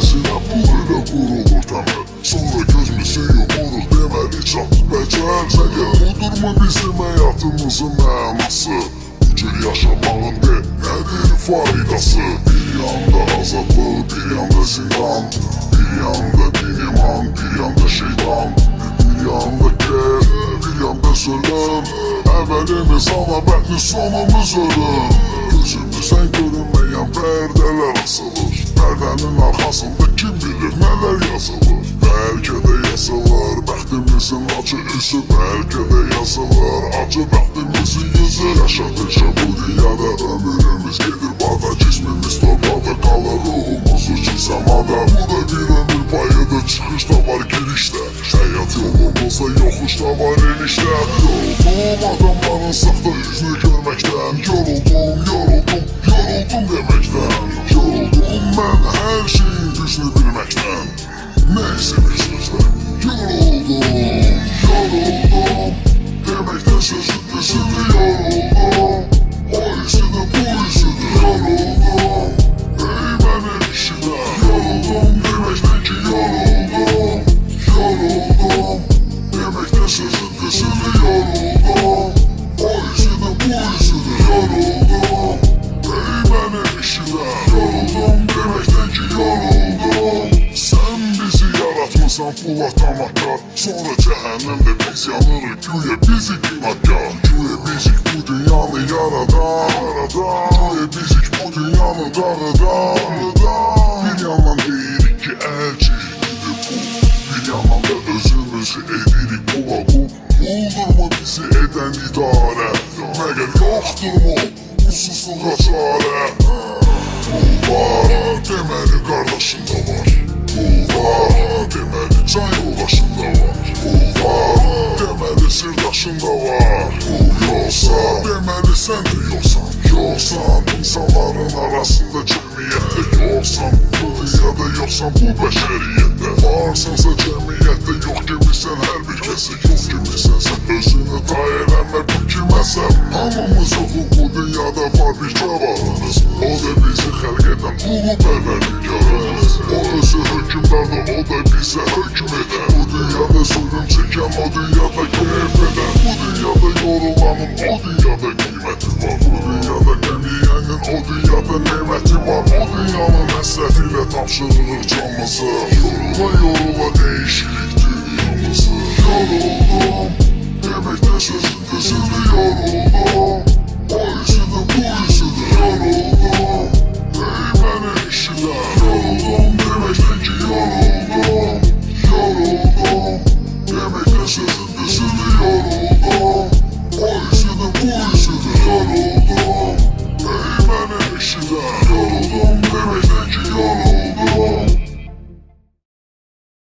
Öylesine buluyla kurul ortamı Sonra gözmesi yok olur demeli çok becercege Budur mu bizim hayatımızın manası Bu tür yaşamanın de nedir faydası? Bir yanda azaplı bir yanda zindan. Bir yanda din iman bir yanda şeytan. Bir yanda gel bir yanda söylem Evvelimiz ana betli sonumuz ölüm. Pərdənin arxasında kim bilir nələr yazılır. Bəlkə də yazılır bəxtimizin acı üzü Bəlkə də yazılır acı bəxtimizin yüzü. Yaşadıkca bu dünyada ömrümüz gedir bada Cismimiz torpaqda qalır ruhumuz uçur səmada Bu da bir ömür payıdır. Çıxışda var girişdə Həyat yolumuzda yoxuşda var enişdə Yoruldum adamların saxta üzünü görməkdən Yoruldum, yoruldum, yoruldum deməkdən Yoruldum mən Neyse bir sözlə Yoruldum, yoruldum Deməkdən sözün düzünü yaratmısan Polat amakar Sonra cəhənnəmdə biz yanırıq Güya bizi günahkar Güya bizik bu dünyanı yaradan Güya bizik bu dünyanı dağıdan Bir yandan deyirik ki bu Bir yandan da özümüzü edirik bu Buldur mu bizi eden idarə Məgər yoxdur mu bu susluğa çarə Pul var, deməli qardaşında var. Pul var, deməli sirdaşında var. Pul yoxsa, deməli sən də yoxsan Yoxsan, insanların arasında cəmiyyətdə yoxsan Bu dünyada yoxsan, bu bəşəriyyətdə Varsınsa cəmiyyətdə yox kimisən Hər bir kəsə yox kimisən Sən özünü tay eləmə bu kiməsən Hamımız yoxuq bu dünyada var bir cavanımız O da bizi xəlq edən ulu pərvərdigarımız O özü hökümdardır, o da bizə hökm edən Bu dünyada zulüm çəkən, o dünyada dünyada kıymetim var Bu dünyada gelmeyenin o dünyada nimeti var O dünyanın hasretiyle tapşırır canlısı Yorula yorula değişiklik dünyamızı Yoruldum demekte de sözün gözünü yoruldum O yüzünü bu yüzünü yoruldum. Ey beni işler Yoruldum demekte de ki yoruldum Yoruldum demekte de sözün yoruldum